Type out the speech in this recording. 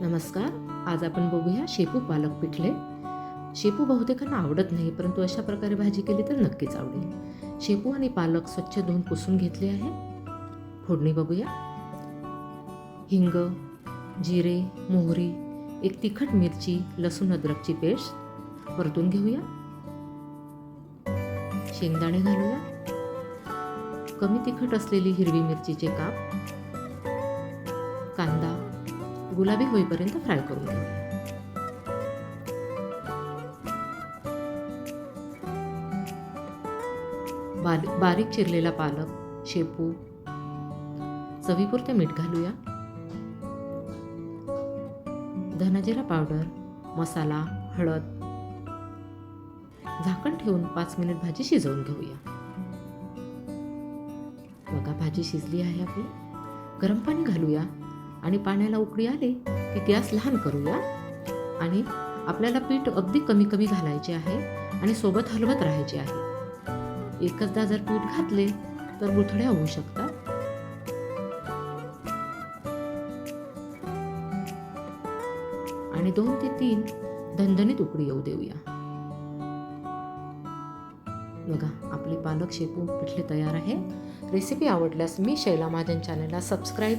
नमस्कार आज आपण बघूया शेपू पालक पिठले. शेपू बहुतेकांना आवडत नाही परंतु अशा प्रकारे भाजी केली तर नक्कीच आवडेल. शेपू आणि पालक स्वच्छ धुवून पुसून घेतले आहे. फोडणी बघूया. हिंग जिरे मोहरी एक तिखट मिरची लसूण अद्रकची पेस्ट परतून घेऊया. शेंगदाणे घालूया. कमी तिखट असलेली हिरवी मिरचीचे काप. कांदा गुलाबी होईपर्यंत फ्राय करून घेऊया बारीक बारीक चिरलेला पालक शेपू चवीपुरते मीठ घालूया. धनजिरा पावडर मसाला हळद. झाकण ठेवून पाच मिनिट भाजी शिजवून घेऊया. बघा भाजी शिजली आहे आपली. गरम पाणी घालूया. आणि पाण्याला उकळी आली की गॅस लहान करूया. आणि आपल्याला पीठ अगदी कमी कमी घालायचे आहे आणि सोबत हलवत राहायचे आहे. एकचदा जर पीठ घातले तर गुठळ्या होऊ शकतात. आणि दोन ते तीन धनधणीत उकडी येऊ देऊया. बघा आपले पालक शेपू पिठले तयार आहे. रेसिपी आवडल्यास मी शैला महाजन चॅनलला सबस्क्राईब